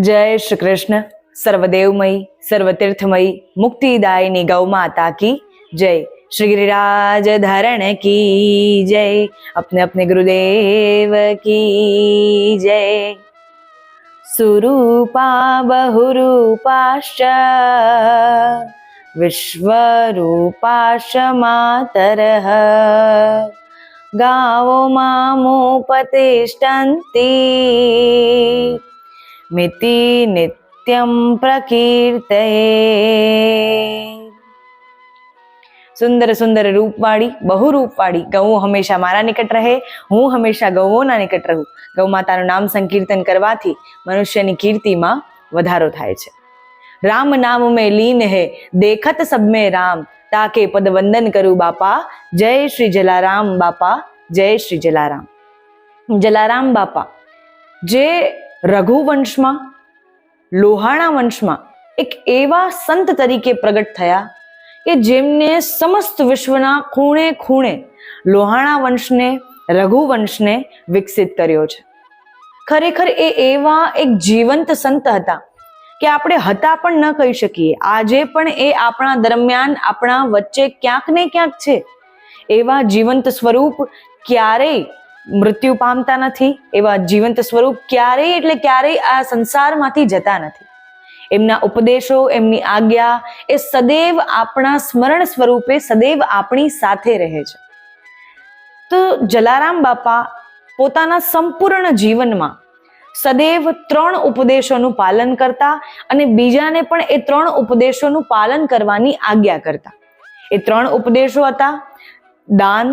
જય શ્રી કૃષ્ણ સર્વદેવમયી, સર્વતીર્થમયી, મુક્તિદાયની ગૌ માતા કી જય. શ્રી ગિરિરાજ ધરણ કી જય. અપને અપને ગુરુદેવ કી જય. સુરૂપા બહુરૂપાશ્ચ. વિશ્વરૂપાશ માતર ગાવો મામુપતિષ્ઠંતી મિતિ નિત્યમ પ્રકીર્તયે સુંદર સુંદર રૂપવાળી બહુ રૂપવાળી ગૌ હંમેશા મારા નિકટ રહે હું હંમેશા ગૌઓના નિકટ રહું ગૌ માતાનું નામ સંકીર્તન કરવાથી મનુષ્યની કીર્તિમાં વધારો થાય છે. રામ નામ મેં લીન હે, દેખત સબ મેં રામ, તાકે પદ વંદન કરું બાપા, જય શ્રી જલારામ બાપા, જય શ્રી જલારામ. જલારામ બાપા, જે રઘુવંશમાં, લોહાણા વંશમાં એક એવા સંત તરીકે પ્રગટ થયા કે જેમને સમસ્ત વિશ્વના ખૂણે ખૂણે લોહાણા વંશને, રઘુવંશને વિકસિત કર્યો છે. ખરેખર એ એવા એક જીવંત સંત હતા કે આપણે હતા પણ ન કહી શકીએ. આજે પણ એ આપણા દરમિયાન આપણા વચ્ચે ક્યાંક ને ક્યાંક છે. એવા જીવંત સ્વરૂપ ક્યારેય મૃત્યુ પામતા નથી, એવા જીવંત સ્વરૂપ ક્યારેય એટલે ક્યારેય આ સંસારમાંથી જતા નથી. એમના ઉપદેશો, એમની આજ્ઞા એ સદૈવ આપણા સ્મરણ સ્વરૂપે સદૈવ આપણી સાથે રહે છે. તો જલારામ બાપા પોતાના સંપૂર્ણ જીવનમાં સદૈવ ત્રણ ઉપદેશોનું પાલન કરતા અને બીજાને પણ એ ત્રણ ઉપદેશોનું પાલન કરવાની આજ્ઞા કરતા. એ ત્રણ ઉપદેશો હતા, દાન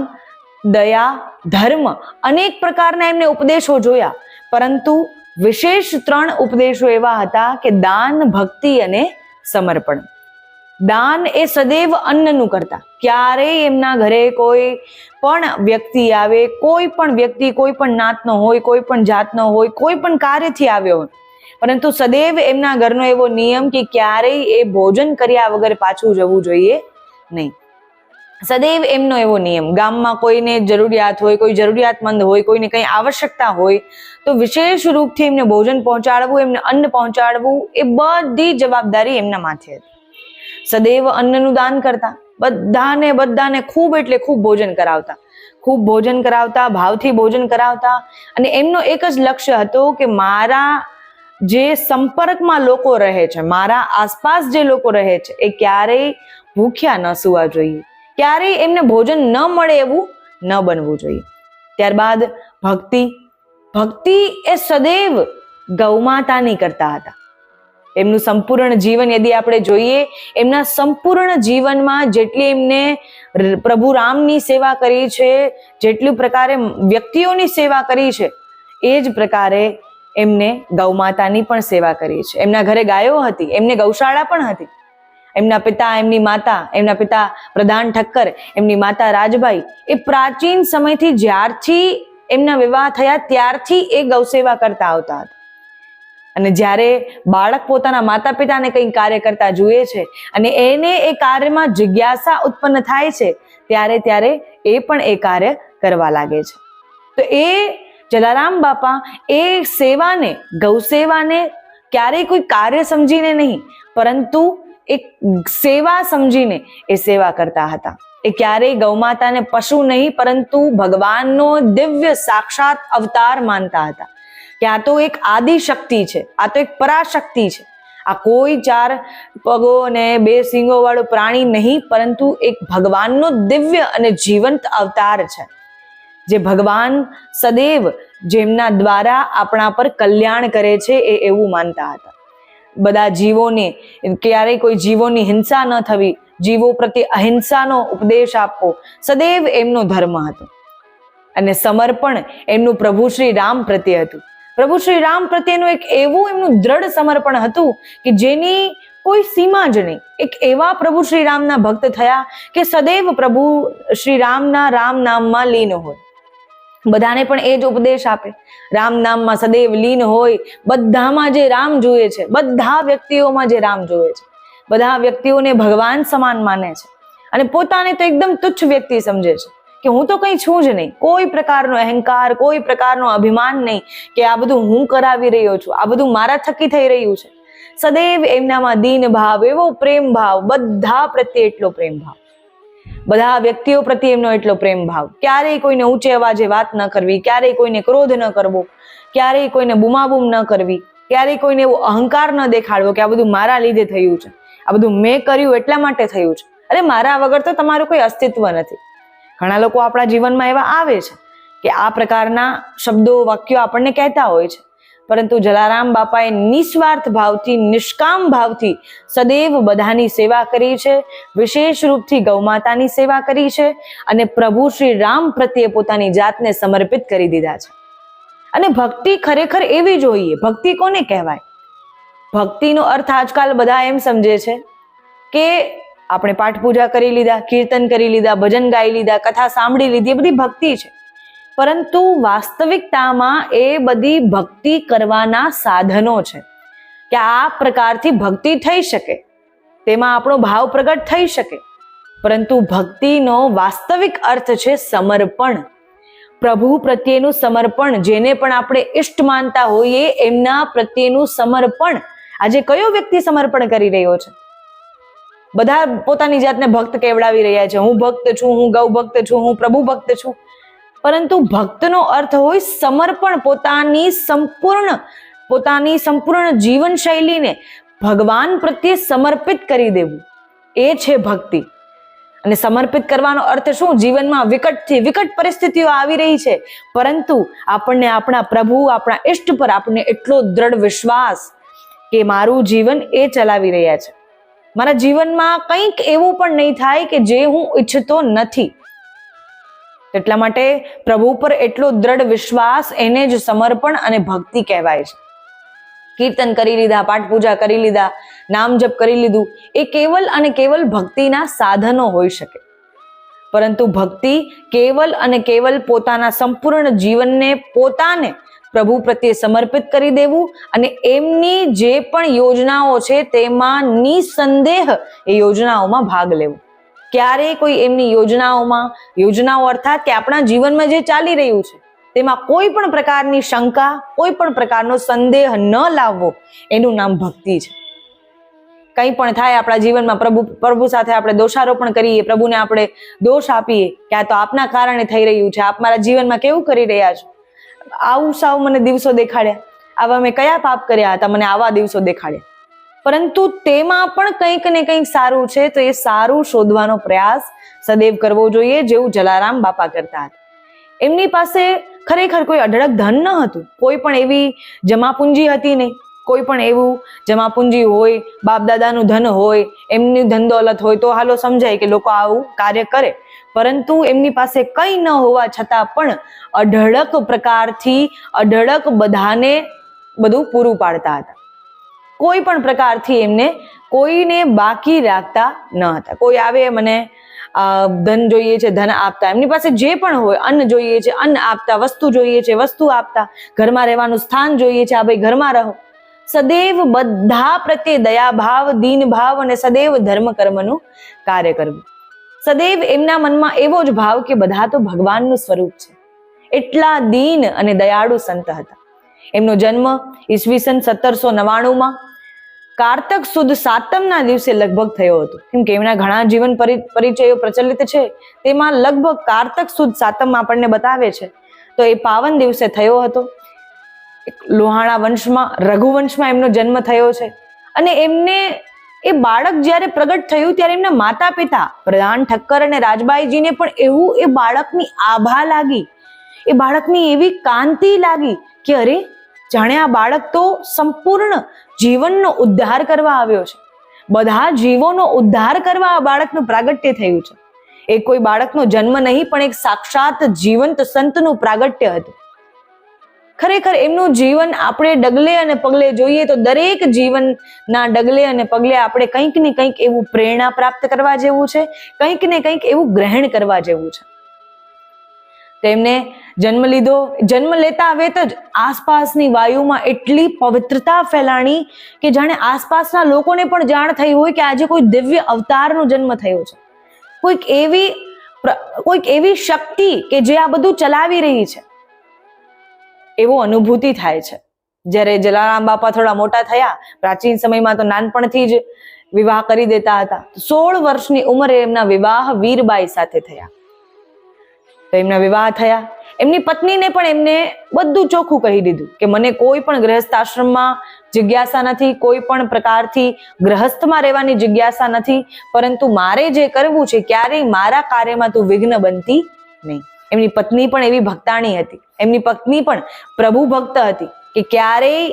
દયા, ધર્મ અનેક પ્રકારના એમને ઉપદેશો જોયા. પરંતુ વિશેષ ત્રણ ઉપદેશો એવા હતા કે દાન, ભક્તિ અને સમર્પણ. દાન એ સદૈવ અન્નનું કરતા. ક્યારેય એમના ઘરે કોઈ પણ વ્યક્તિ આવે, કોઈ પણ વ્યક્તિ, કોઈ પણ નાતનો હોય, કોઈ પણ જાતનો હોય, કોઈ પણ કાર્યથી આવ્યો હોય. પરંતુ સદૈવ એમના ઘરનો એવો નિયમ કે ક્યારેય એ ભોજન કર્યા વગર પાછું જવું જોઈએ નહીં. સદૈવ એમનો એવો નિયમ. ગામમાં કોઈને જરૂરિયાત હોય, કોઈ જરૂરિયાતમંદ હોય, કોઈને કંઈ આવશ્યકતા હોય, તો વિશેષ રૂપથી એમને ભોજન પહોંચાડવું, એમને અન્ન પહોંચાડવું એ બધી જવાબદારી એમના માથે હતી. સદૈવ અન્નનું દાન કરતા, બધાને બધાને ખૂબ એટલે ખૂબ ભોજન કરાવતા. ખૂબ ભોજન કરાવતા, ભાવથી ભોજન કરાવતા. અને એમનો એક જ લક્ષ્ય હતો કે મારા જે સંપર્કમાં લોકો રહે છે, મારા આસપાસ જે લોકો રહે છે, એ ક્યારેય ભૂખ્યા ન સુવા જોઈએ. ક્યારેય એમને ભોજન ન મળે એવું ન બનવું જોઈએ. ત્યારબાદ ભક્તિ. ભક્તિ એ સદૈવ ગૌમાતાની કરતા હતા. એમનું સંપૂર્ણ જીવન યદી આપણે જોઈએ, એમના સંપૂર્ણ જીવનમાં જેટલી એમને પ્રભુ રામની સેવા કરી છે, જેટલું પ્રકારે વ્યક્તિઓની સેવા કરી છે, એ જ પ્રકારે એમને ગૌમાતાની પણ સેવા કરી છે. એમના ઘરે ગાયો હતી, એમને ગૌશાળા પણ હતી. એમના પિતા, એમની માતા, એમના પિતા પ્રધાન ઠક્કર, એમની માતા રાજભાઈ, એ પ્રાચીન સમયથી જ્યારથી એમના વિવાહ થયા ત્યારથી એ ગૌસેવા કરતા આવતા હતા. અને જ્યારે બાળક પોતાના માતા પિતાને કંઈ કાર્ય કરતા જુએ છે અને એને એ કાર્યમાં જિજ્ઞાસા ઉત્પન્ન થાય છે, ત્યારે ત્યારે એ પણ એ કાર્ય કરવા લાગે છે. તો એ જલારામ બાપા એ સેવાને, ગૌસેવાને ક્યારેય કોઈ કાર્ય સમજીને નહીં, પરંતુ એક સેવા સમજીને એ સેવા કરતા હતા. એ ક્યારેય ગૌમાતાને પશુ નહીં, પરંતુ ભગવાનનો દિવ્ય સાક્ષાત અવતાર માનતા હતા. કે આ તો એક આદિ શક્તિ છે, આ તો એક પરાશક્તિ છે. આ કોઈ ચાર પગો અને બે સિંગો વાળું પ્રાણી નહીં, પરંતુ એક ભગવાનનો દિવ્ય અને જીવંત અવતાર છે. જે ભગવાન સદૈવ જેમના દ્વારા આપણા પર કલ્યાણ કરે છે એ એવું માનતા હતા. બધા જીવોને ક્યારેય કોઈ જીવોની હિંસા ન થવી, જીવો પ્રત્યે અહિંસાનો ઉપદેશ આપવો, સદૈવ એમનો ધર્મ હતો. અને સમર્પણ એમનું પ્રભુ શ્રી રામ પ્રત્યે હતું. પ્રભુ શ્રી રામ પ્રત્યેનું એક એવું એમનું દ્રઢ સમર્પણ હતું કે જેની કોઈ સીમા જ નહીં. એક એવા પ્રભુ શ્રી રામના ભક્ત થયા કે સદૈવ પ્રભુ શ્રી રામના રામ નામમાં લીન હોય. બધાને પણ એ જ ઉપદેશ આપે. રામ નામમાં સદૈવ લીન હોય, બધામાં જે રામ જુએ છે, બધા વ્યક્તિઓમાં જે રામ જુએ છે. બધા વ્યક્તિઓને ભગવાન સમાન માને છે. અને પોતાને તો એકદમ તુચ્છ વ્યક્તિ સમજે છે કે હું તો કંઈ છું જ નહીં. કોઈ પ્રકારનો અહંકાર, કોઈ પ્રકારનો અભિમાન નહીં કે આ બધું હું કરાવી રહ્યો છું, આ બધું મારા થકી થઈ રહ્યું છે. સદૈવ એમનામાં દીન ભાવ, એવો પ્રેમ ભાવ, બધા પ્રત્યે એટલો પ્રેમ ભાવ. બધા વ્યક્તિઓ પ્રત્યે એમનો એટલો પ્રેમ ભાવ. ક્યારેય કોઈને ઊંચે અવાજે વાત ન કરવી, ક્યારેય કોઈને ક્રોધ ન કરવો, ક્યારેય કોઈને બુમાબુમ ન કરવી, ક્યારેય કોઈને એવો અહંકાર ન દેખાડવો કે આ બધું મારા લીધે થયું છે. આ બધું મેં કર્યું એટલા માટે થયું છે. અરે મારા વગર તો તમારું કોઈ અસ્તિત્વ નથી. ઘણા લોકો આપણા જીવનમાં એવા આવે છે કે આ પ્રકારના શબ્દો, વાક્યો આપણને કહેતા હોય છે. પરંતુ જલારામ બાપાએ નિસ્વાર્થ ભાવથી, નિષ્કામ ભાવથી સદૈવ બધાની સેવા કરી છે. વિશેષ રૂપથી ગૌમાતાની સેવા કરી છે અને પ્રભુ શ્રી રામ પ્રત્યે પોતાની જાતને સમર્પિત કરી દીધા છે. અને ભક્તિ ખરેખર એવી જોઈએ ભક્તિ કોને કહેવાય? ભક્તિનો અર્થ આજકાલ બધા એમ સમજે છે કે આપણે પાઠ પૂજા કરી લીધા, કીર્તન કરી લીધા, ભજન ગાઈ લીધા, કથા સાંભળી લીધી, એ બધી ભક્તિ છે. પરંતુ વાસ્તવિકતામાં એ બધી ભક્તિ કરવાના સાધનો છે કે આ પ્રકારથી ભક્તિ થઈ શકે, તેમાં આપણો ભાવ પ્રગટ થઈ શકે. પરંતુ ભક્તિનો વાસ્તવિક અર્થ છે સમર્પણ. પ્રભુ પ્રત્યેનું સમર્પણ, જેને પણ આપણે ઇષ્ટ માનતા હોઈએ, એમના પ્રત્યેનું સમર્પણ. આજે કયો વ્યક્તિ સમર્પણ કરી રહ્યો છે? બધા પોતાની જાતને ભક્ત કેવડાવી રહ્યા છે. હું ભક્ત છું, હું ગૌ ભક્ત છું, હું પ્રભુ ભક્ત છું. પરંતુ ભક્તનો અર્થ હોય સમર્પણ પોતાની સંપૂર્ણ પોતાની સંપૂર્ણ જીવન શૈલીને ભગવાન પ્રત્યે સમર્પિત કરી દેવું. એ છે ભક્તિ. અને સમર્પિત કરવાનો અર્થ શું? જીવનમાં વિકટથી વિકટ પરિસ્થિતિઓ આવી રહી છે. પરંતુ આપણને આપણા પ્રભુ, આપણા ઇષ્ટ પર આપણને એટલો દ્રઢ વિશ્વાસ કે મારું જીવન એ ચલાવી રહ્યા છે. મારા જીવનમાં કંઈક એવું પણ નહીં થાય કે જે હું ઈચ્છતો નથી. એટલા માટે પ્રભુ પર એટલો દ્રઢ વિશ્વાસ એને જ સમર્પણ અને ભક્તિ કહેવાય છે. કીર્તન કરી લીધા પાઠ પૂજા કરી લીધા, નામ જપ કરી લીધું, એ કેવલ અને કેવલ ભક્તિના સાધનો હોઈ શકે. પરંતુ ભક્તિ કેવલ અને કેવલ પોતાના સંપૂર્ણ જીવનને પોતાને પ્રભુ પ્રત્યે સમર્પિત કરી દેવું અને એમની જે પણ યોજનાઓ છે તેમાં નિસંદેહ એ યોજનાઓમાં ભાગ લેવો. ક્યારેય કોઈ એમની યોજનાઓમાં, યોજનાઓ અર્થાત કે આપણા જીવનમાં જે ચાલી રહ્યું છે, તેમાં કોઈ પણ પ્રકારની શંકા, કોઈ પણ પ્રકારનો સંદેહ ન લાવવો, એનું નામ ભક્તિ છે. કંઈ પણ થાય આપણા જીવનમાં, પ્રભુ પ્રભુ સાથે આપણે દોષારોપણ કરીએ, પ્રભુને આપણે દોષ આપીએ, કે આ તો આપના કારણે થઈ રહ્યું છે, આપ મારા જીવનમાં કેવું કરી રહ્યા છો? આવું સાવ મને દિવસો દેખાડ્યા. આવા મેં કયા પાપ કર્યા હતા, મને આવા દિવસો દેખાડ્યા. પરંતુ તેમાં પણ કંઈક ને કંઈક સારું છે, તો એ સારું શોધવાનો પ્રયાસ સદૈવ કરવો જોઈએ જેવું જલારામ બાપા કરતા હતા. એમની પાસે ખરેખર કોઈ અઢળક ધન ન હતું, કોઈ પણ એવી જમાપુંજી હતી નહીં, કોઈ પણ એવું જમાપુંજી હોય બાપ દાદાનું ધન હોય, એમની ધન દોલત હોય, તો હાલો સમજાય કે લોકો આવું કાર્ય કરે. પરંતુ એમની પાસે કંઈ ન હોવા છતાં પણ અઢળક પ્રકારથી અઢળક બધાને બધું પૂરું પાડતા હતા. કોઈ પણ પ્રકારથી એમને કોઈને બાકી રાખતા ન હતા. કોઈ આવે મને ધન જોઈએ છે, ધન આપતા. એમની પાસે જે પણ હોય, અન્ન જોઈએ છે, અન્ન આપતા, વસ્તુ જોઈએ છે, વસ્તુ આપતા. ઘરમાં રહેવાનું સ્થાન જોઈએ છે, આ ભાઈ ઘરમાં રહો. સદૈવ બધા પ્રત્યે દયાભાવ દીન ભાવ અને સદૈવ ધર્મ કર્મનું કાર્ય કરવું. સદૈવ એમના મનમાં એવો જ ભાવ કે બધા તો ભગવાનનું સ્વરૂપ છે. એટલા દીન અને દયાળુ સંત હતા. એમનો જન્મ ઈસવીસન સત્તરસો નવાણુંમાં કારતક સુદ સાતમના દિવસે લગભગ થયો હતો. કેમ કે એમના ઘણા જીવન પરિ- પરિચયો પ્રચલિત છે. તેમાં લગભગ કારતક સુદ સાતમ આપણને બતાવે છે. તો એ પાવન દિવસે થયો હતો. લોહાણા વંશમાં, રઘુવંશમાં એમનો જન્મ થયો છે. અને એમને, એ બાળક જ્યારે પ્રગટ થયું ત્યારે એમના માતા પિતા પ્રધાન ઠક્કર અને રાજબાઈજીને પણ એવું એ બાળકની આભા લાગી. એ બાળકની એવી કાંતિ લાગી કે અરે, જાણે આ બાળક તો સંપૂર્ણ જીવનનો ઉદ્ધાર કરવા આવ્યો છે. બધા જીવોનો ઉદ્ધાર કરવા આ બાળકનું પ્રાગટ્ય થયું છે. એ કોઈ બાળકનો જન્મ નહીં, પણ એક સાક્ષાત જીવંત સંતનું પ્રાગટ્ય હતું. ખરેખર એમનું જીવન આપણે ડગલે અને પગલે જોઈએ તો દરેક જીવનના ડગલે અને પગલે આપણે કંઈક ને કંઈક એવું પ્રેરણા પ્રાપ્ત કરવા જેવું છે, કંઈક ને કંઈક એવું ગ્રહણ કરવા જેવું છે. તેમને જન્મ લીધો. જન્મ લેતા વેત જ આસપાસની વાયુમાં એટલી પવિત્રતા ફેલાણી કે જાણે આસપાસના લોકોને પણ જાણ થઈ હોય કે આજે કોઈ દિવ્ય અવતારનો જન્મ થયો છે. કોઈક એવી કોઈક એવી શક્તિ કે જે આ બધું ચલાવી રહી છે. એવો અનુભૂતિ થાય છે. જ્યારે જલારામ બાપા થોડા મોટા થયા, પ્રાચીન સમયમાં તો નાનપણથી જ વિવાહ કરી દેતા હતા. સોળ વર્ષની ઉંમરે એમના વિવાહ વીરબાઈ સાથે થયા. તો એમના વિવાહ થયા. એમની પત્નીને પણ એમને બધું ચોખ્ખું કહી દીધું કે મને કોઈ પણ ગ્રહસ્થ આશ્રમમાં જિજ્ઞાસા નથી, કોઈ પણ પ્રકારથી ગ્રહસ્થમાં રહેવાની જિજ્ઞાસા નથી, પરંતુ મારે જે કરવું છે ક્યારેય મારા કાર્યમાં તું વિઘ્ન બનતી નહીં. એમની પત્ની પણ એવી ભક્તાણી હતી. એમની પત્ની પણ પ્રભુ ભક્ત હતી કે ક્યારેય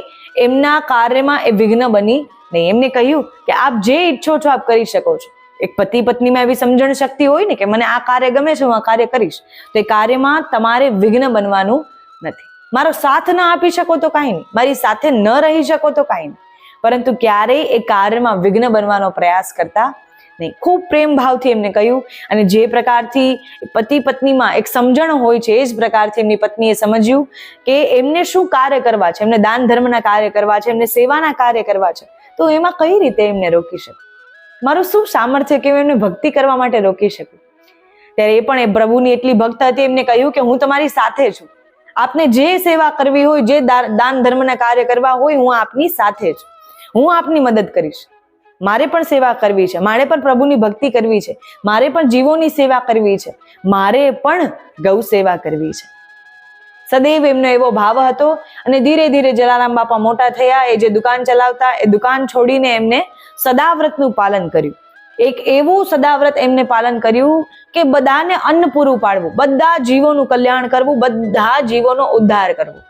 એમના કાર્યમાં એ વિઘ્ન બની નહીં. એમને કહ્યું કે આપ જે ઈચ્છો છો આપ કરી શકો છો. એક પતિ પત્નીમાં એવી સમજણ શક્તિ હોય ને કે મને આ કાર્ય ગમે છે, હું આ કાર્ય કરીશ. તો એ કાર્યમાં તમારે વિઘ્ન બનવાનું નથી. મારો સાથ ના આપી શકો તો કાંઈ નહીં. મારી સાથે ન રહી શકો તો કાંઈ નહીં. પરંતુ ક્યારેય એ કાર્યમાં વિઘ્ન બનવાનો પ્રયાસ કરતા નહીં. ખૂબ પ્રેમ ભાવથી એમને કહ્યું અને જે પ્રકારથી પતિ પત્નીમાં એક સમજણ હોય છે, એ જ પ્રકારથી એમની પત્નીએ સમજ્યું કે એમને શું કાર્ય કરવા છે? એમને દાન ધર્મના કાર્ય કરવા છે? એમને સેવાના કાર્ય કરવા છે? તો એમાં કઈ રીતે એમને રોકી શકે મારું શું સામર્થ્ય કે હું એમને ભક્તિ કરવા માટે રોકી શકું? ત્યારે એ પણ એ પ્રભુની એટલી ભક્ત હતી, એમને કહ્યું કે હું તમારી સાથે છું. આપને જે સેવા કરવી હોય, જે દાન ધર્મના કાર્ય કરવા હોય, હું આપની સાથે છું. હું આપની મદદ કરીશ. મારે પણ સેવા કરવી છે. મારે પણ પ્રભુની ભક્તિ કરવી છે. મારે પણ જીવોની સેવા કરવી છે. મારે પણ ગૌ સેવા કરવી છે. સદૈવ એમનો એવો ભાવ હતો અને ધીરે ધીરે જલારામ બાપા મોટા થયા. એ જે દુકાન ચલાવતા, એ દુકાન છોડીને એમને સદાવ્રતનું પાલન કર્યું. એક એવું સદાવ્રત એમને પાલન કર્યું કે બધાને અન્ન પૂરું પાડવું, બધા જીવોનું કલ્યાણ કરવું, બધા જીવોનો ઉદ્ધાર કરવો.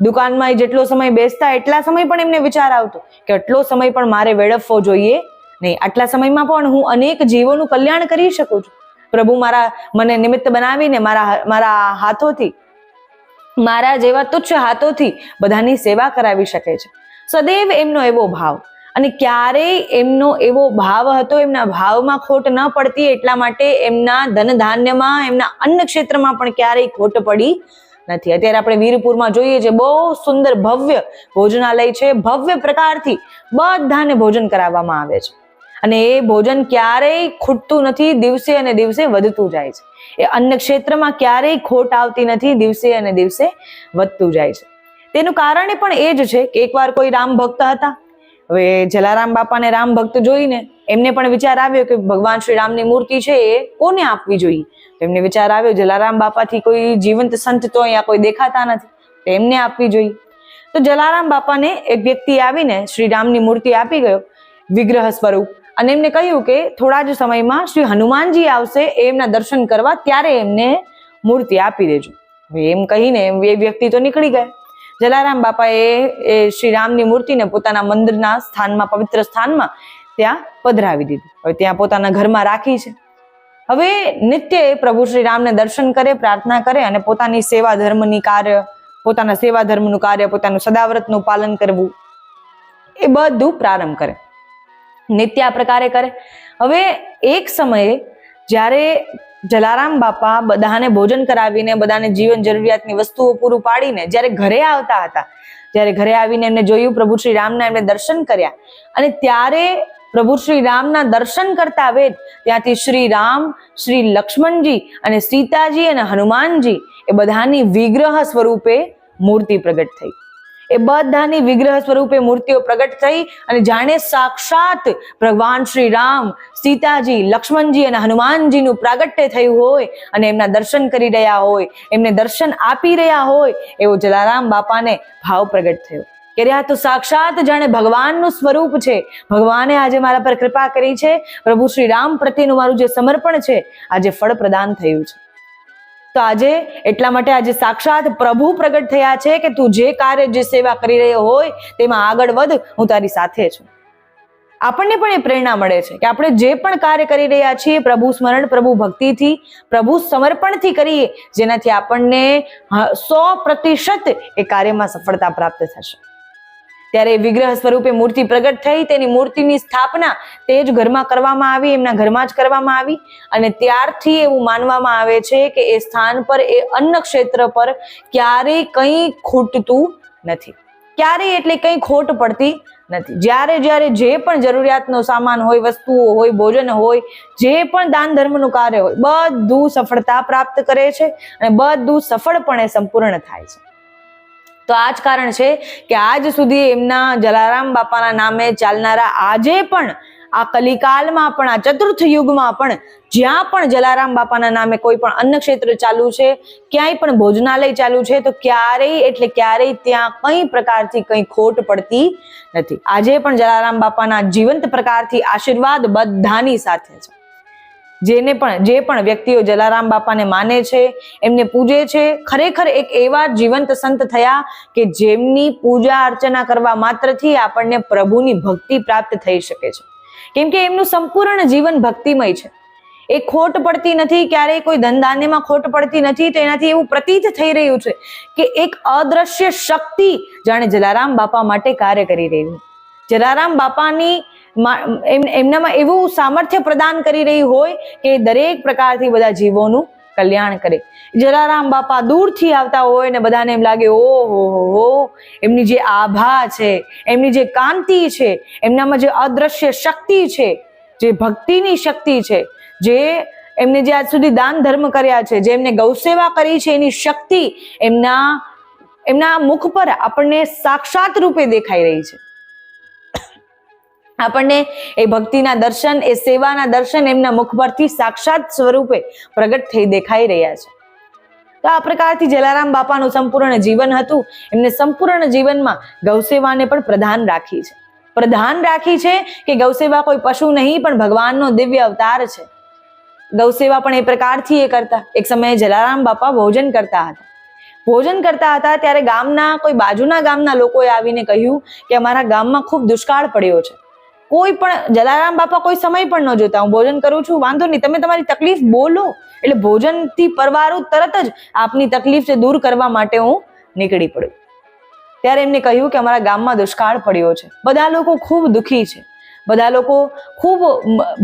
દુકાનમાં જેટલો સમય બેસતા એટલા સમય પણ એમને વિચાર આવતો કે આટલો સમય પણ મારે વેડફવો જોઈએ. નહીં, આટલા સમયમાં પણ હું અનેક જીવોનું કલ્યાણ કરી શકું છું. પ્રભુ મારા મને નિમિત્ત બનાવીને મારા મારા હાથોથી, મારા જેવા તુચ્છ હાથોથી બધાની સેવા કરાવી શકે છે. સદૈવ એમનો એવો ભાવ. અને ક્યારેય એમનો એવો ભાવ હતો, એમના ભાવમાં ખોટ ન પડતી એટલા માટે એમના ધન ધાન્યમાં એમના અન્ન ક્ષેત્રમાં પણ ક્યારેય ખોટ પડી નથી. અત્યારે આપણે વીરપુરમાં જોઈએ છે બહુ સુંદર ભવ્ય ભોજનાલય છે. ભવ્ય પ્રકારથી બધાને ભોજન કરાવવામાં આવે છે. અને એ ભોજન ક્યારેય ખૂટતું નથી, દિવસે અને દિવસે વધતું જાય છે. એ અન્ન ક્ષેત્રમાં ક્યારેય ખોટ આવતી નથી, દિવસે અને દિવસે વધતું જાય છે. તેનું કારણ પણ એ જ છે કે એકવાર કોઈ રામ ભક્ત હતા હવે જલારામ બાપાને રામ ભક્ત જોઈને એમને પણ વિચાર આવ્યો કે ભગવાન શ્રી રામની મૂર્તિ છે એ કોને આપવી જોઈએ? એમને વિચાર આવ્યો, જલારામ બાપાથી કોઈ જીવંત સંત તો અહીંયા કોઈ દેખાતા નથી એમને આપવી જોઈએ. તો જલારામ બાપાને એક વ્યક્તિ આવીને શ્રી રામની મૂર્તિ આપી ગયો, વિગ્રહ સ્વરૂપ. અને એમને કહ્યું કે થોડા જ સમયમાં શ્રી હનુમાનજી આવશે એમના દર્શન કરવા, ત્યારે એમને મૂર્તિ આપી દેજો. એમ કહીને એ વ્યક્તિ તો નીકળી ગયા. જલારામ બાપાએ એ શ્રીરામની મૂર્તિને પોતાના મંદિરના સ્થાનમાં, પવિત્ર સ્થાનમાં ત્યાં પધરાવી દીધી. હવે ત્યાં પોતાના ઘરમાં રાખી છે. હવે નિત્ય પ્રભુ શ્રીરામને દર્શન કરે, પ્રાર્થના કરે અને પોતાની સેવા ધર્મની કાર્ય, પોતાના સેવા ધર્મનું કાર્ય, પોતાનું સદાવ્રતનું પાલન કરવું એ બધું પ્રારંભ કરે. નિત્ય આ પ્રકારે કરે. હવે એક સમયે જ્યારે જલારામ બાપા બધાને ભોજન કરાવીને, બધાને જીવન જરૂરિયાતની વસ્તુઓ પૂરું પાડીને જ્યારે ઘરે આવતા હતા, જ્યારે ઘરે આવીને એમને જોયું, પ્રભુ શ્રી રામના એમને દર્શન કર્યા અને ત્યારે પ્રભુ શ્રી રામના દર્શન કરતા વેદ, ત્યાંથી શ્રી રામ, શ્રી લક્ષ્મણજી અને સીતાજી અને હનુમાનજી એ બધાની વિગ્રહ સ્વરૂપે મૂર્તિ પ્રગટ થઈ. એ બધાની વિગ્રહ સ્વરૂપે મૂર્તિઓ પ્રગટ થઈ અને જાણે સાક્ષાત ભગવાન શ્રી રામ, સીતાજી, લક્ષ્મણજી અને હનુમાનજીનું પ્રાગટ્ય થયું હોય અને એમના દર્શન કરી રહ્યા હોય, એમને દર્શન આપી રહ્યા હોય, એવો જલારામ બાપાને ભાવ પ્રગટ થયો. કે આ તો સાક્ષાત જાણે ભગવાનનું સ્વરૂપ છે. ભગવાને આજે મારા પર કૃપા કરી છે. પ્રભુ શ્રી રામ પ્રત્યેનું મારું જે સમર્પણ છે, આજે ફળ પ્રદાન થયું છે. તો આજે એટલા માટે આજે સાક્ષાત પ્રભુ પ્રગટ થયા છે કે તું જે કાર્ય, જે સેવા કરી રહ્યો હોય તેમાં આગળ વધ, હું તારી સાથે છું. આપણને પણ એ પ્રેરણા મળે છે કે આપણે જે પણ કાર્ય કરી રહ્યા છીએ, પ્રભુ સ્મરણ, પ્રભુ ભક્તિથી, પ્રભુ સમર્પણથી કરીએ, જેનાથી આપણને સો પ્રતિશત એ કાર્યમાં સફળતા પ્રાપ્ત થશે. ત્યારે વિગ્રહ સ્વરૂપે મૂર્તિ પ્રગટ થઈ, તેની મૂર્તિની સ્થાપના તે જ ઘરમાં કરવામાં આવી, એમના ઘરમાં જ કરવામાં આવી. અને ત્યારથી એવું માનવામાં આવે છે કે એ સ્થાન પર, એ અન્ન ક્ષેત્ર પર ક્યારેય કંઈ ખૂટતું નથી. ક્યારેય એટલે કંઈ ખોટ પડતી નથી. જ્યારે જ્યારે જે પણ જરૂરિયાતનો સામાન હોય, વસ્તુઓ હોય, ભોજન હોય, જે પણ દાન ધર્મનું કાર્ય હોય, બધું સફળતા પ્રાપ્ત કરે છે અને બધું સફળપણે સંપૂર્ણ થાય છે. તો આ જ કારણ છે કે આજ સુધી એમના જલારામ બાપાના નામે ચાલનારા આજે પણ આ કલિકાલમાં પણ, આ ચતુર્થ યુગમાં પણ, જ્યાં પણ જલારામ બાપાના નામે કોઈ પણ અન્ન ક્ષેત્ર ચાલુ છે, ક્યાંય પણ ભોજનાલય ચાલુ છે, તો ક્યારેય એટલે ક્યારેય ત્યાં કઈ પ્રકારથી કઈ ખોટ પડતી નથી. આજે પણ જલારામ બાપાના જીવંત પ્રકારથી આશીર્વાદ બધાની સાથે છે. જેને પણ જે પણ વ્યક્તિઓ જલારામ બાપાને માને છે, એમને પૂજે છે, ખરેખર એક એવા જીવંત સંત થયા કે જેમની પૂજા અર્ચના કરવા માત્રથી આપણને પ્રભુની ભક્તિ પ્રાપ્ત થઈ શકે છે. કેમ કે એમનું સંપૂર્ણ જીવન ભક્તિમય છે. એ ખોટ પડતી નથી, ક્યારેય કોઈ ધંધાનેમાં ખોટ પડતી નથી, તો એનાથી એવું પ્રતીત થઈ રહ્યું છે કે એક અદ્રશ્ય શક્તિ જાણે જલારામ બાપા માટે કાર્ય કરી રહ્યું જલારામ બાપાની એમનામાં એવું સામર્થ્ય પ્રદાન કરી રહી હોય કે દરેક પ્રકારથી બધા જીવોનું કલ્યાણ કરે. જલારામ બાપા દૂરથી આવતા હોય ને બધાને એમ લાગે, ઓહો, હો હો, એમની જે આભા છે, એમની જે કાંતિ છે, એમનામાં જે અદ્રશ્ય શક્તિ છે, જે ભક્તિની શક્તિ છે, જે એમને જે આજ સુધી દાન ધર્મ કર્યા છે, જે એમને ગૌસેવા કરી છે, એની શક્તિ એમના એમના મુખ પર આપણને સાક્ષાત રૂપે દેખાઈ રહી છે. આપણને એ ભક્તિના દર્શન, એ સેવાના દર્શન એમના મુખ પરથી સાક્ષાત સ્વરૂપે પ્રગટ થઈ દેખાઈ રહ્યા છે. તો આ પ્રકારથી જલારામ બાપાનું સંપૂર્ણ જીવન હતું. એમને સંપૂર્ણ જીવનમાં ગૌસેવાને પણ પ્રધાન રાખી છે. પ્રધાન રાખી છે કે ગૌસેવા કોઈ પશુ નહીં, પણ ભગવાનનો દિવ્ય અવતાર છે. ગૌસેવા પણ એ પ્રકારથી એ કરતા. એક સમયે જલારામ બાપા ભોજન કરતા હતા. ભોજન કરતા હતા ત્યારે ગામના, કોઈ બાજુના ગામના લોકોએ આવીને કહ્યું કે અમારા ગામમાં ખૂબ દુષ્કાળ પડ્યો છે. કોઈ પણ, જલારામ બાપા કોઈ સમય પણ ન જોતા. હું ભોજન કરું છું, વાંધો નહીં. તમે તમારી તકલીફ બોલો. એટલે ભોજનથી પરવારું તરત જ આપની તકલીફ છે દૂર કરવા માટે હું નીકળી પડ્યું ત્યારે એમને કહ્યું કે અમારા ગામમાં દુષ્કાળ પડ્યો છે. બધા લોકો ખૂબ દુઃખી છે. બધા લોકો ખૂબ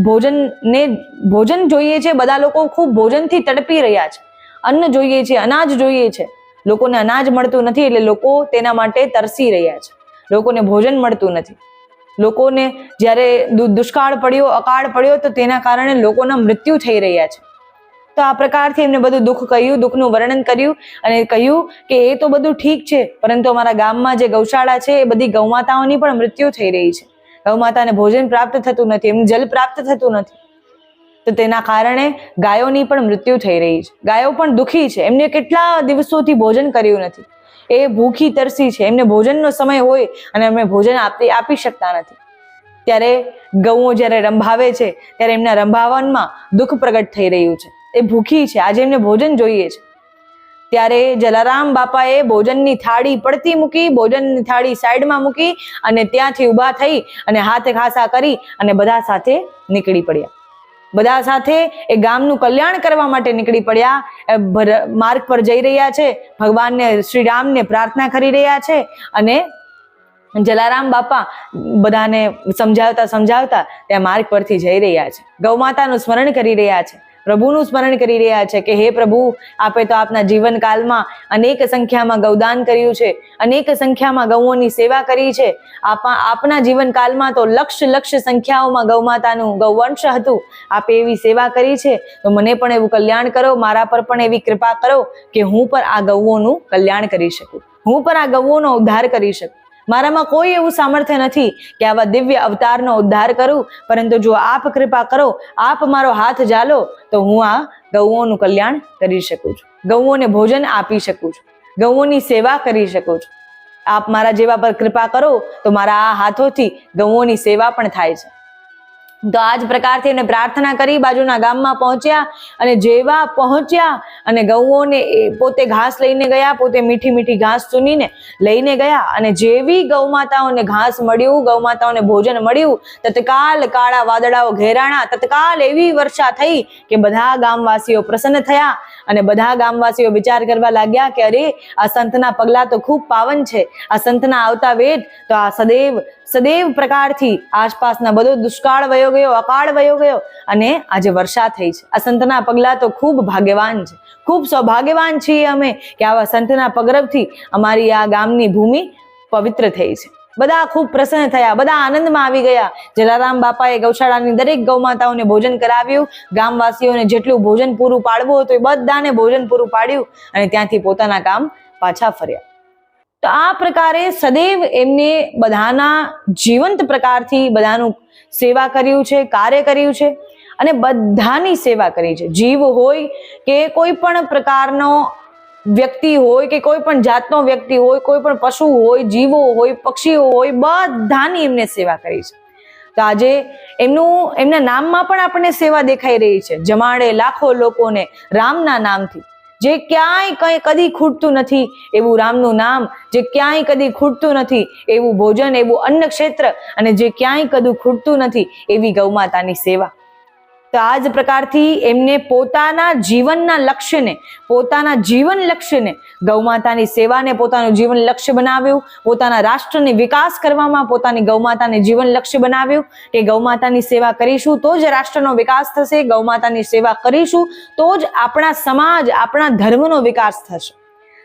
ભોજનને, ભોજન જોઈએ છે. બધા લોકો ખૂબ ભોજનથી તડપી રહ્યા છે. અન્ન જોઈએ છે, અનાજ જોઈએ છે. લોકોને અનાજ મળતું નથી એટલે લોકો તેના માટે તરસી રહ્યા છે. લોકોને ભોજન મળતું નથી. લોકોને જ્યારે દુષ્કાળ પડ્યો, અકાળ પડ્યો, તો તેના કારણે લોકોના મૃત્યુ થઈ રહ્યા છે. તો આ પ્રકારથી એમને બધું દુઃખ કહ્યું, દુઃખનું વર્ણન કર્યું અને કહ્યું કે એ તો બધું ઠીક છે, પરંતુ અમારા ગામમાં જે ગૌશાળા છે, એ બધી ગૌમાતાઓની પણ મૃત્યુ થઈ રહી છે. ગૌમાતાને ભોજન પ્રાપ્ત થતું નથી એમનું જલ પ્રાપ્ત થતું નથી. તો તેના કારણે ગાયોની પણ મૃત્યુ થઈ રહી છે. ગાયો પણ દુઃખી છે. એમને કેટલા દિવસોથી ભોજન કર્યું નથી. એ ભૂખી, તરસી છે. એમને ભોજનનો સમય હોય અને અમે ભોજન આપી આપી શકતા નથી. ત્યારે ગૌઓ જ્યારે રંભાવે છે, ત્યારે એમના રંભાવનમાં દુઃખ પ્રગટ થઈ રહ્યું છે. એ ભૂખી છે. આજે એમને ભોજન જોઈએ છે. ત્યારે જલારામ બાપાએ ભોજનની થાળી પડતી મૂકી, ભોજનની થાળી સાઈડમાં મૂકી અને ત્યાંથી ઊભા થઈ અને હાથે ખાસા કરી અને બધા સાથે નીકળી પડ્યા. બધા સાથે એ ગામનું કલ્યાણ કરવા માટે નીકળી પડ્યા. માર્ગ પર જઈ રહ્યા છે. ભગવાનને, શ્રી રામને પ્રાર્થના કરી રહ્યા છે અને જલારામ બાપા બધાને સમજાવતા સમજાવતા ત્યાં માર્ગ પરથી જઈ રહ્યા છે. ગૌમાતાનું સ્મરણ કરી રહ્યા છે. પ્રભુનું સ્મરણ કરી રહ્યા છે કે હે પ્રભુ, આપે તો આપના જીવનકાળમાં અનેક સંખ્યામાં ગૌદાન કર્યું છે, અનેક સંખ્યામાં ગૌઓની સેવા કરી છે. આપા, આપના જીવનકાલમાં તો લક્ષ લક્ષ સંખ્યાઓમાં ગૌમાતાનું ગૌવંશ હતું. આપે એવી સેવા કરી છે. તો મને પણ એવું કલ્યાણ કરો, મારા પર પણ એવી કૃપા કરો કે હું પણ આ ગૌઓનું કલ્યાણ કરી શકું. હું પણ આ ગૌઓનો ઉદ્ધાર કરી શકું. મારામાં કોઈ એવું સામર્થ્ય નથી કે આવા દિવ્ય અવતારનો ઉદ્ધાર કરું, પરંતુ જો આપ કૃપા કરો, આપ મારો હાથ જાલો, તો હું આ ગૌઓનું કલ્યાણ કરી શકું છું. ગૌઓને ભોજન આપી શકું છું. ગૌઓની સેવા કરી શકું છું. આપ મારા જેવા પર કૃપા કરો, તો મારા આ હાથોથી ગૌઓની સેવા પણ થાય છે. તો આ જ પ્રકારથી એને પ્રાર્થના કરી બાજુના ગામમાં પહોંચ્યા અને જેવા પહોંચ્યા અને ગૌઓને પોતે ઘાસ લઈને ગયા, પોતે મીઠી મીઠી ઘાસ ચૂનીને લઈને ગયા અને જેવી ગૌમાતાઓને ઘાસ મળ્યું, ગૌમાતાઓને ભોજન મળ્યું, તત્કાલ કાળા વાદળાઓ ઘેરાણા, તત્કાલ એવી વર્ષા થઈ કે બધા ગામવાસીઓ પ્રસન્ન થયા અને બધા ગામવાસીઓ વિચાર કરવા લાગ્યા કે અરે, આ સંતના પગલા તો ખૂબ પાવન છે, આ સંતના આવતા વેદ તો આ સદૈવ સદૈવ પ્રકારથી આસપાસના બધો દુષ્કાળ વયો ગયો, અકાળ વયો ગયો અને આજે વર્ષા થઈ છે. આ સંતના પગલા તો ખૂબ ભાગ્યવાન છે. ખૂબ સૌભાગ્યવાન છીએ અમે કે આવા સંતના પગરવથી અમારી આ ગામની ભૂમિ પવિત્ર થઈ છે. બધા ખૂબ પ્રસન્ન થયા, બધા આનંદમાં આવી ગયા. જલારામ બાપાએ ગૌશાળાની દરેક ગૌમાતાઓને ભોજન કરાવ્યું. ગામવાસીઓને જેટલું ભોજન પૂરું પાડવું હતું એ બધાને ભોજન પૂરું પાડ્યું અને ત્યાંથી પોતાના કામ પાછા ફર્યા. તો આ પ્રકારે સદૈવ એમને બધાના જીવંત પ્રકારથી બધાનું સેવા કર્યું છે, કાર્ય કર્યું છે અને બધાની સેવા કરી છે. જીવ હોય કે કોઈ પણ પ્રકારનો વ્યક્તિ હોય કે કોઈ પણ જાતનો વ્યક્તિ હોય, કોઈ પણ પશુ હોય, જીવો હોય, પક્ષીઓ હોય, બધાની એમને સેવા કરી છે. તો આજે એમનું, એમના નામમાં પણ આપણને સેવા દેખાઈ રહી છે. જમાડે લાખો લોકોને રામના નામથી. જે ક્યાંય કઈ કદી ખૂટતું નથી એવું રામનું નામ, જે ક્યાંય કદી ખૂટતું નથી એવું ભોજન, એવું અન્ન ક્ષેત્ર અને જે ક્યાંય કદું ખૂટતું નથી એવી ગૌમાતાની સેવા. તો આ જ પ્રકારથી એમને પોતાના જીવનના લક્ષ્યને, પોતાના જીવન લક્ષ્યને ગૌમાતાની સેવાને પોતાનું જીવન લક્ષ્ય બનાવ્યું, પોતાના રાષ્ટ્રને વિકાસ કરવામાં પોતાની ગૌમાતાને જીવન લક્ષ્ય બનાવ્યું. કે ગૌમાતાની સેવા કરીશું તો જ રાષ્ટ્રનો વિકાસ થશે ગૌમાતાની સેવા કરીશું તો જ આપણા સમાજ, આપણા ધર્મનો વિકાસ થશે.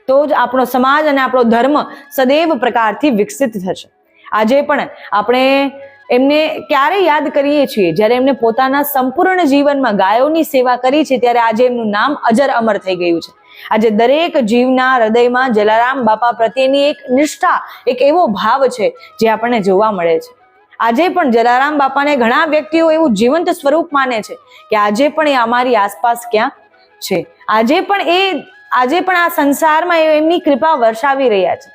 તો જ આપણો સમાજ અને આપણો ધર્મ સદૈવ પ્રકારથી વિકસિત થશે. આજે પણ આપણે એમને ક્યારે યાદ કરીએ છીએ? જ્યારે એમને પોતાના સંપૂર્ણ જીવનમાં ગાયોની સેવા કરી છે, ત્યારે આજે એમનું નામ અજર અમર થઈ ગયું છે. આજે દરેક જીવના હૃદયમાં જલારામ બાપા પ્રત્યેની એક નિષ્ઠા, એક એવો ભાવ છે, જે આપણને જોવા મળે છે. આજે પણ જલારામ બાપાને ઘણા વ્યક્તિઓ એવું જીવંત સ્વરૂપ માને છે કે આજે પણ એ અમારી આસપાસ ક્યાં છે. આજે પણ એ, આજે પણ આ સંસારમાં એમની કૃપા વર્ષાવી રહ્યા છે.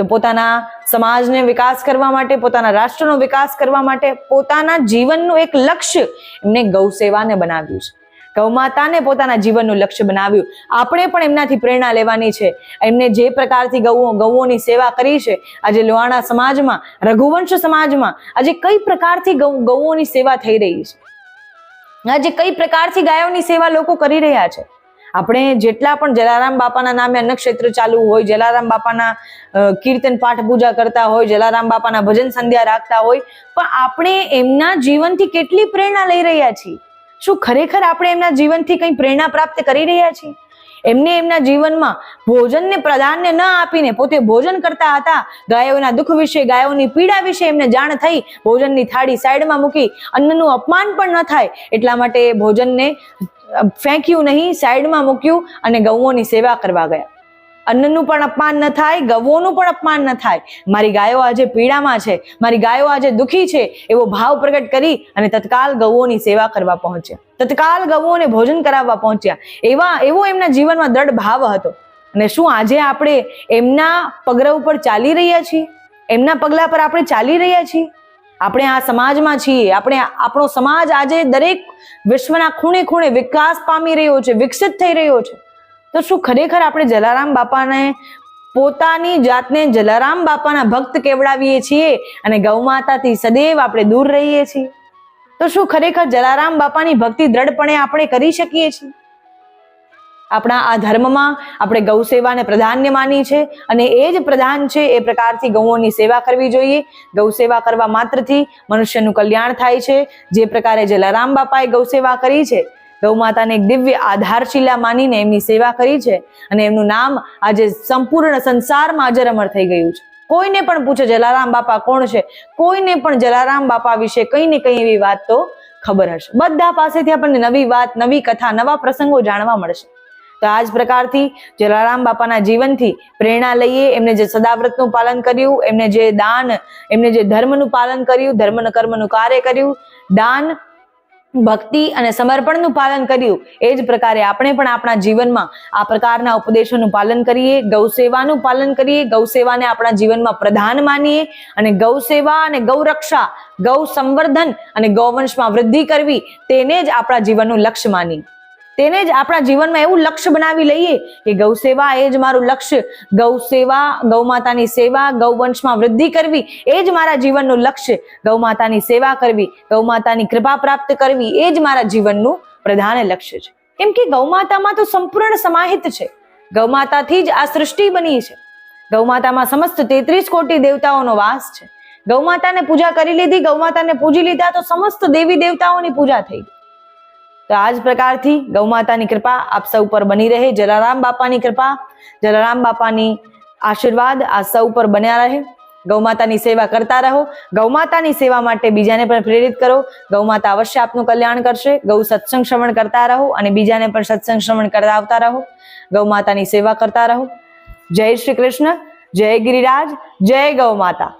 તો પોતાના સમાજને વિકાસ કરવા માટે, પોતાના રાષ્ટ્રનો વિકાસ કરવા માટે પોતાના જીવનનું એક લક્ષ્ય એમને ગૌ સેવાને બનાવ્યું છે. ગૌમાતાને પોતાના જીવનનું લક્ષ્ય બનાવ્યું. આપણે પણ એમનાથી પ્રેરણા લેવાની છે. એમને જે પ્રકારથી ગૌઓ, ગૌઓની સેવા કરી છે, આજે લોહાણા સમાજમાં, રઘુવંશ સમાજમાં, આજે કઈ પ્રકારથી ગૌ, ગૌઓની સેવા થઈ રહી છે? આજે કઈ પ્રકારથી ગાયોની સેવા લોકો કરી રહ્યા છે? આપણે જેટલા પણ જલારામ બાપાના નામે અન્નક્ષેત્ર ચાલુ હોય, જલારામ બાપાના કીર્તન પાઠ પૂજા કરતા હોય, જલારામ બાપાના ભજન સંધ્યા રાખતા હોય, પણ આપણે એમના જીવનથી કેટલી પ્રેરણા લઈ રહ્યા છીએ? શું ખરેખર આપણે એમના જીવનથી કંઈ પ્રેરણા પ્રાપ્ત કરી રહ્યા છીએ? એમને એમના જીવનમાં ભોજનને પ્રાધાન્ય ન આપીને પોતે ભોજન કરતા હતા, ગાયોના દુઃખ વિશે, ગાયોની પીડા વિશે એમને જાણ થઈ, ભોજનની થાળી સાઈડમાં મૂકી, અન્નનું અપમાન પણ ન થાય, એટલા માટે ભોજનને ફેંક્યું નહીં, સાઈડમાં મૂક્યું અને ગૌઓની સેવા કરવા ગયા. અન્નનું પણ અપમાન ન થાય, ગૌઓનું પણ અપમાન ન થાય. મારી ગાયો આજે પીડામાં છે, મારી ગાયો આજે દુઃખી છે, એવો ભાવ પ્રગટ કરી અને તત્કાલ ગૌઓની સેવા કરવા પહોંચ્યા. તત્કાલ ગૌઓને ભોજન કરાવવા પહોંચ્યા. એવા, એવો એમના જીવનમાં દ્રઢ ભાવ હતો. અને શું આજે આપણે એમના પગરા ઉપર ચાલી રહ્યા છીએ? એમના પગલા પર આપણે ચાલી રહ્યા છીએ? આપણે આ સમાજમાં છીએ, આપણે આપણો સમાજ આજે દરેક વિશ્વના ખૂણે ખૂણે વિકાસ પામી રહ્યો છે, વિકસિત થઈ રહ્યો છે. તો શું ખરેખર આપણે જલારામ બાપાને પોતાની જાતને જલારામ બાપાના ભક્ત કેવડાવીએ છીએ અને ગૌમાતાથી સદૈવ આપણે દૂર રહીએ છીએ? તો શું ખરેખર જલારામ બાપાની ભક્તિ દ્રઢપણે આપણે કરી શકીએ છીએ? આપણા આ ધર્મમાં આપણે ગૌ સેવાને પ્રધાન્ય માની છે અને એ જ પ્રધાન છે એ પ્રકારથી ગૌઓની સેવા કરવી જોઈએ. ગૌ સેવા કરવા માત્રથી મનુષ્યનું કલ્યાણ થાય છે. જે પ્રકારે જલારામ બાપાએ ગૌ સેવા કરી છે, ગૌ માતાને એક દિવ્ય આધારશિલા માનીને એમની સેવા કરી છે અને એમનું નામ આજે સંપૂર્ણ સંસારમાં અજર અમર થઈ ગયું છે. કોઈને પણ પૂછે જલારામ બાપા કોણ છે? કોઈને પણ જલારામ બાપા વિશે કંઈ ને કંઈ એવી વાત તો ખબર હશે. બધા પાસેથી આપણને નવી વાત, નવી કથા, નવા પ્રસંગો જાણવા મળશે. તો આ જ પ્રકારથી જલારામ બાપાના જીવનથી પ્રેરણા લઈએ, એમને જે સદાવ્રતનું પાલન કર્યું, એમને જે દાન, એમને જે ધર્મનું પાલન કર્યું, ધર્મ કર્મનું કાર્ય કર્યું, દાન, ભક્તિ અને સમર્પણનું પાલન કર્યું, એ જ પ્રકારે આપણે પણ આપણા જીવનમાં આ પ્રકારના ઉપદેશોનું પાલન કરીએ, ગૌ સેવાનું પાલન કરીએ, ગૌ સેવાને આપણા જીવનમાં પ્રધાન માનીએ અને ગૌ સેવા અને ગૌરક્ષા ગૌ સંવર્ધન અને ગૌવંશમાં વૃદ્ધિ કરવી, તેને જ આપણા જીવનનું લક્ષ્ય માનીએ. તેને જ આપણા જીવનમાં એવું લક્ષ્ય બનાવી લઈએ કે ગૌ સેવા એ જ મારું લક્ષ્ય. ગૌ સેવા, ગૌ માતાની સેવા, ગૌ વંશમાં વૃદ્ધિ કરવી એ જ મારા જીવનનું લક્ષ્ય. ગૌ માતાની સેવા કરવી, ગૌ માતાની કૃપા પ્રાપ્ત કરવી એ જ મારા જીવનનું પ્રધાન લક્ષ્ય છે. કેમ કે ગૌ માતામાં તો સંપૂર્ણ સમાહિત છે. ગૌ માતાથી જ આ સૃષ્ટિ બની છે. ગૌ માતામાં સમસ્ત તેત્રીસ કોટી દેવતાઓનો વાસ છે. ગૌ માતાને પૂજા કરી લીધી, ગૌ માતાને પૂજી લીધા તો સમસ્ત દેવી દેવતાઓની પૂજા થઈ ગઈ. તો આ જ પ્રકારથી ગૌ માતાની કૃપા આપ સૌ પર બની રહે, જલારામ બાપાની કૃપા. જલારામ બાપાની આશીર્વાદ આ સૌ પર બન્યા રહે. ગૌમાતાની સેવા કરતા રહો. ગૌમાતાની સેવા માટે બીજાને પણ પ્રેરિત કરો. ગૌમાતા અવશ્ય આપનું કલ્યાણ કરશે. ગૌ સત્સંગ શ્રવણ કરતા રહો અને બીજાને પણ સત્સંગ શ્રવણ કરાવતા રહો. ગૌમાતાની સેવા કરતા રહો. જય શ્રી કૃષ્ણ. જય ગિરિરાજ. જય ગૌ માતા.